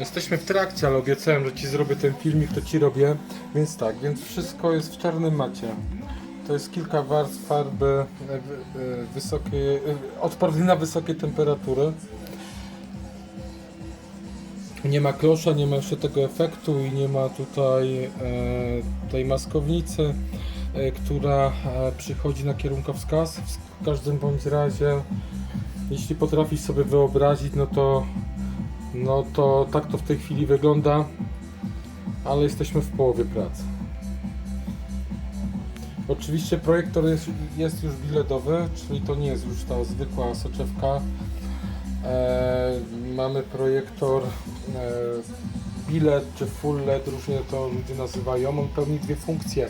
Jesteśmy w trakcie, ale obiecałem, że Ci zrobię ten filmik, to Ci robię. Więc tak, więc wszystko jest w czarnym macie. To jest kilka warstw farby e, e, wysokiej, e, odpornej na wysokie temperatury. Nie ma klosza, nie ma jeszcze tego efektu i nie ma tutaj tej maskownicy, która przychodzi na kierunkowskaz. W każdym bądź razie, jeśli potrafisz sobie wyobrazić, no to, no to tak to w tej chwili wygląda, ale jesteśmy w połowie pracy. Oczywiście projektor jest, jest już biledowy, czyli to nie jest już ta zwykła soczewka. E, mamy projektor e, bilet czy full LED, różnie to ludzie nazywają. On pełni dwie funkcje.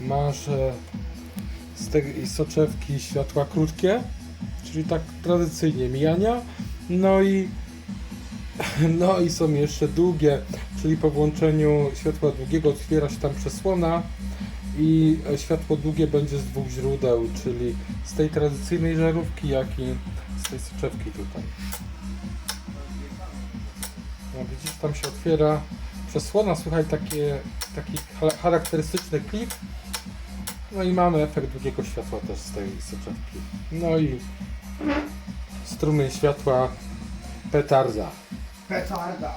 Masz e, z tej soczewki światła krótkie, czyli tak tradycyjnie mijania, no i no i są jeszcze długie, czyli po włączeniu światła długiego otwiera się tam przesłona i światło długie będzie z dwóch źródeł, czyli z tej tradycyjnej żarówki, jak i z tej soczewki tutaj. No, widzisz, tam się otwiera przesłona, słuchaj, takie, taki cha- charakterystyczny klip. No i mamy efekt długiego światła też z tej soczewki. No i strumień światła petarda. 该咋的。